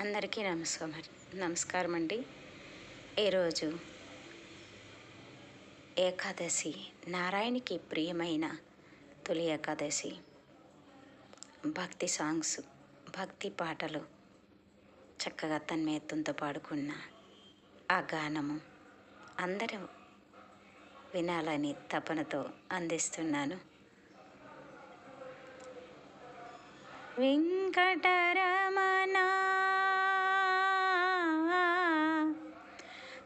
అందరికీ నమస్కారం నమస్కారం అండి. ఈరోజు ఏకాదశి నారాయణకి ప్రియమైన తొలి ఏకాదశి. భక్తి సాంగ్స్ భక్తి పాటలు చక్కగా తన్మయత్వంతో పాడుకున్న ఆ గానము అందరూ వినాలని తపనతో అందిస్తున్నాను. వెంకటరమణ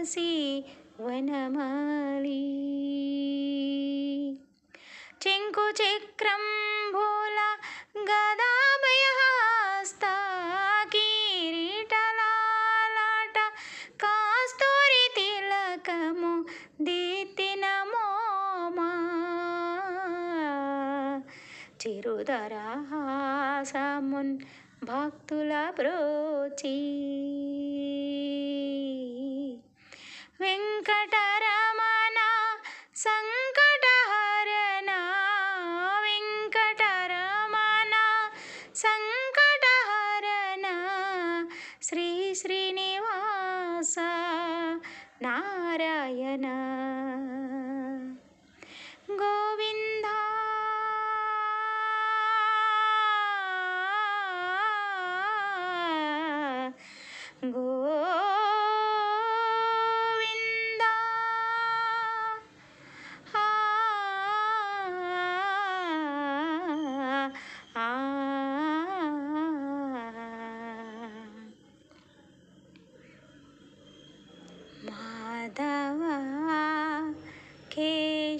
తులసి వనమాలి. చెంకు చక్రం భూల గదాభయహస్త కిరీటలాలాట కాస్తూరి తిలకము దిత్తిన మోమా చిరుదరహాసమున్ భక్తుల బ్రోచి நாராயணா.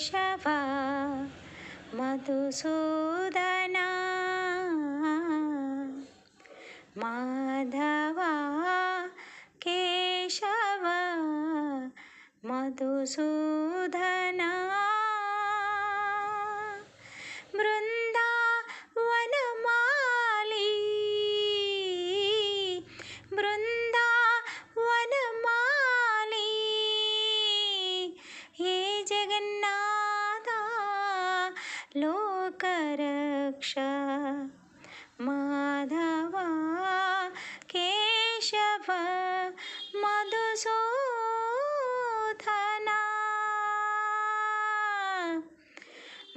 కేశవ మధుసూదన మాధవ కేశవ మధుసూదన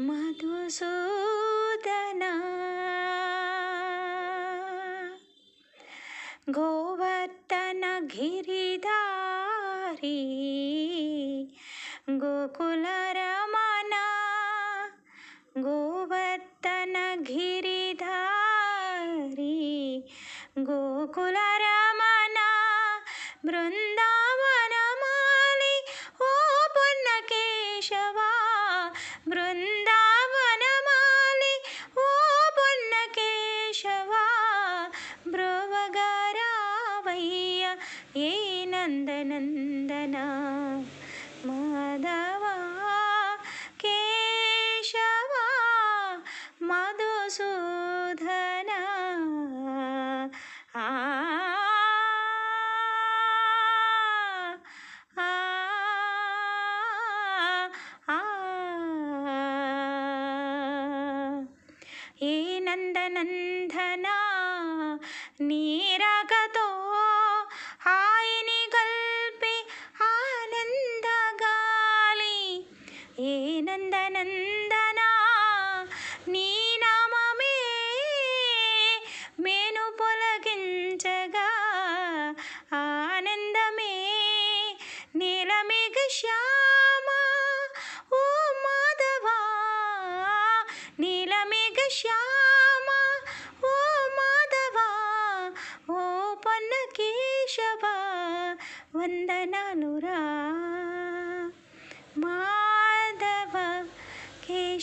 మధుసూదన? గోవర్ధన గిరిధారి గోకుల రమణ గోవర్ధన గిరిధారి గోకుల రమణ బృందా ఏ నందనందన? మాధవా కేశవా మధుసూధన ఆ. ఏ నందనందనా? నీరగతో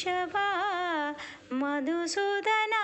ಕೇಶವ ಮಧುಸೂದನ